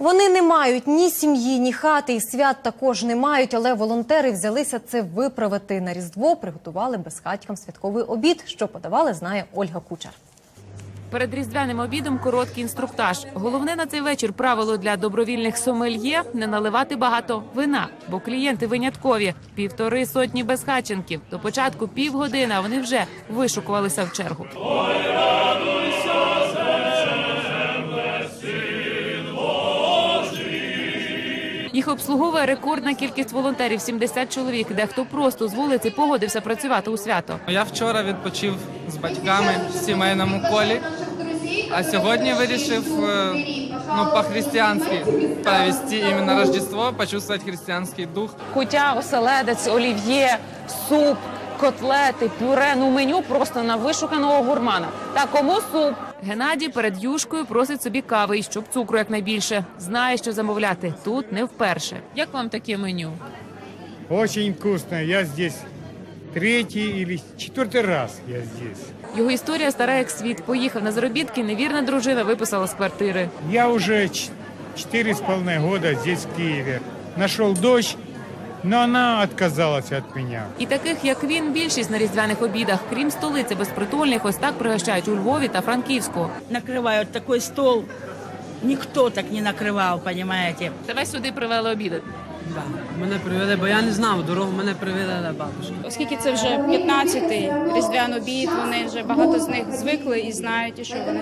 Вони не мають ні сім'ї, ні хати, і свят також не мають. Але волонтери взялися це виправити. На різдво приготували безхатькам святковий обід. Що подавали, знає Ольга Кучер. Перед різдвяним обідом короткий інструктаж. Головне на цей вечір правило для добровільних сомельє не наливати багато вина, бо клієнти виняткові півтори сотні безхатченків. До початку півгодини вони вже вишукувалися в чергу. Їх обслуговує рекордна кількість волонтерів 70 чоловік. Дехто просто з вулиці погодився працювати у свято. Я вчора відпочив з батьками в сімейному колі, а сьогодні вирішив е, ну, по-християнськи провести іменно Рождество, почувствовать християнський дух. Кутя, оселедець, олів'є, суп, котлети, пюре. Ну меню просто на вишуканого гурмана. Та кому суп? Геннадій перед юшкою просить собі кави, і щоб цукру якнайбільше. Знає, що замовляти. Тут не вперше. Як вам таке меню? Очень вкусно. Я здесь третий или четвертый раз я здесь. Його історія стара як світ. Поїхав на заробітки. Невірна дружина виписала з квартири. Я уже ч- четыре с половиной года здесь, в Киеве. Нашел дочь, но она отказалась от меня. І таких, як він, більшість на різдвяних обідах, крім столиці безпритульних, ось так пригощають у Львові та Франківську. накрывают такой стол. Никто так не накрывал, понимаете? Тебе сюди привели обідати. Да. Мене привели, бо я не знав дорогу, мене привели бабушка. Оскільки це вже 15-й різдвяний обід, вони вже багато з них звикли і знають, і що вони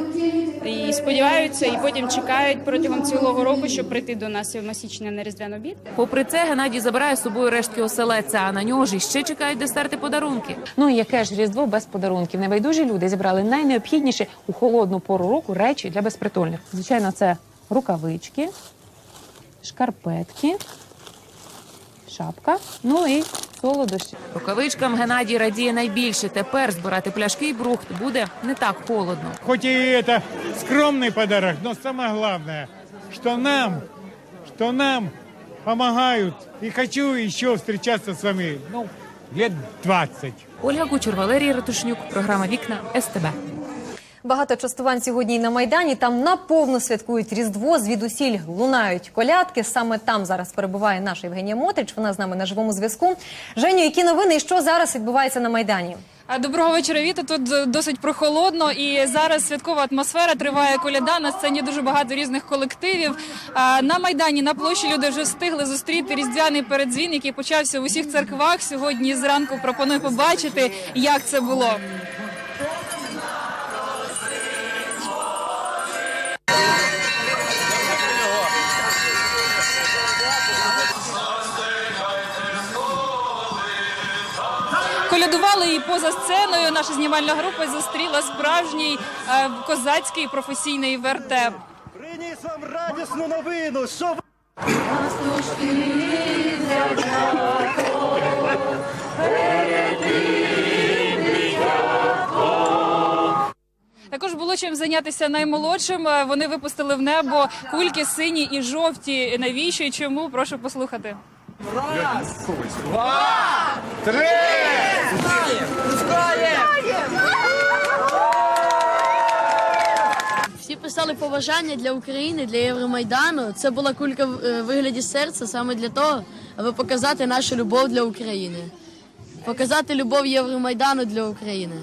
і сподіваються, і потім чекають протягом цілого року, щоб прийти до нас 7 січня на різдвяний обід. Попри це, Геннадій забирає з собою рештки оселедця, а на нього ж іще чекають десерти подарунки. Ну і яке ж різдво без подарунків? Небайдужі люди зібрали найнеобхідніші у холодну пору року речі для безпритульних. Звичайно, це рукавички, шкарпетки, шапка, ну і солодощі. Рукавичкам Геннадій радіє найбільше. Тепер збирати пляшки і брухт буде не так холодно. Хоть и это скромный подарок, но самое главное, что нам, что нам помогают. И хочу еще встречаться с вами, ну, лет 20. Ольга Кучер, Валерій Ратушнюк, програма Вікна СТБ. Багато частувань сьогодні на майдані. Там наповно святкують різдво. Звідусіль лунають колядки. Саме там зараз перебуває наша Євгенія Мотрич. Вона з нами на живому зв'язку. Женю, які новини і що зараз відбувається на майдані? Доброго вечора, Віта. Тут досить прохолодно, і зараз святкова атмосфера триває коляда. На сцені дуже багато різних колективів. На майдані на площі люди вже встигли зустріти різдвяний передзвін, який почався в усіх церквах. Сьогодні зранку пропоную побачити, як це було. Колядували і поза сценою. Наша знімальна група зустріла справжній е, козацький професійний вертеп. Приніс вам радісну новину, що Також було чим зайнятися наймолодшим. Е, Вони випустили в небо кульки сині і жовті. Навіщо і чому? Прошу послухати. Всі писали побажання для України, для Євромайдану. Це була кулька в е, вигляді серця саме для того, аби показати нашу любов для України, показати любов Євромайдану для України.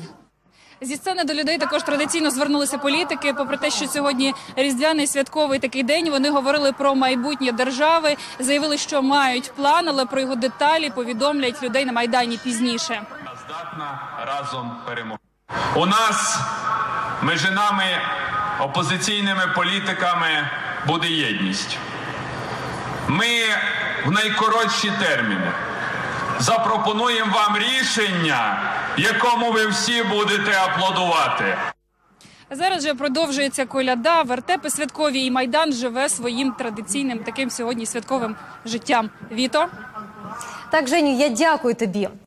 Зі сцени до людей також традиційно звернулися політики. Попри те, що сьогодні різдвяний святковий такий день, вони говорили про майбутнє держави, заявили, що мають план, але про його деталі повідомлять людей на майдані пізніше. здатна разом перемогти. У нас між нами, опозиційними політиками, буде єдність. Ми в найкоротші терміни запропонуємо вам рішення, якому ви всі будете аплодувати. Зараз же продовжується коляда, вертепи святкові, і майдан живе своїм традиційним таким сьогодні святковим життям. Віто. Так, Женю, я дякую тобі.